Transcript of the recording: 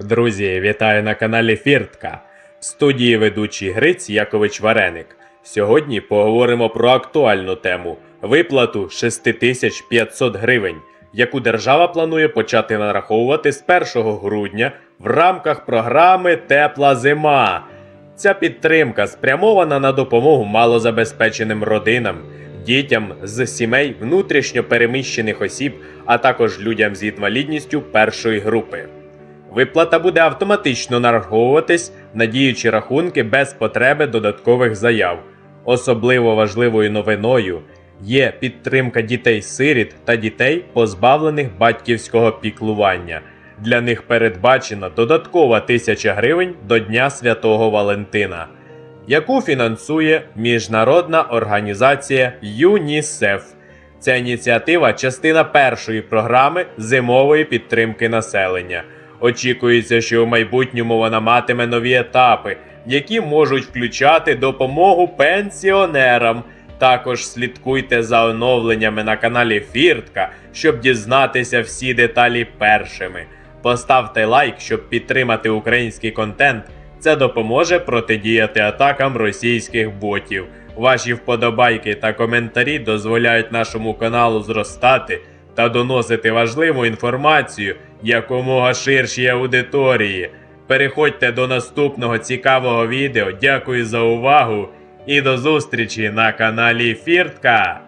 Друзі, вітаю на каналі Фіртка. В студії ведучий Гриць Якович Вареник. Сьогодні поговоримо про актуальну тему виплату 6500 гривень, яку держава планує почати нараховувати з 1 грудня в рамках програми Тепла зима. Ця підтримка спрямована на допомогу малозабезпеченим родинам, дітям з сімей внутрішньо переміщених осіб, а також людям з інвалідністю першої групи. Виплата буде автоматично нараховуватись на діючі рахунки без потреби додаткових заяв. Особливо важливою новиною є підтримка дітей-сиріт та дітей, позбавлених батьківського піклування. Для них передбачена додаткова тисяча гривень до Дня Святого Валентина, яку фінансує міжнародна організація ЮНІСЕФ. Ця ініціатива частина першої програми зимової підтримки населення. Очікується, що в майбутньому вона матиме нові етапи, які можуть включати допомогу пенсіонерам. Також слідкуйте за оновленнями на каналі Фіртка, щоб дізнатися всі деталі першими. Поставте лайк, щоб підтримати український контент. Це допоможе протидіяти атакам російських ботів. Ваші вподобайки та коментарі дозволяють нашому каналу зростати та доносити важливу інформацію якомога ширшій аудиторії. Переходьте до наступного цікавого відео. Дякую за увагу і до зустрічі на каналі Фіртка.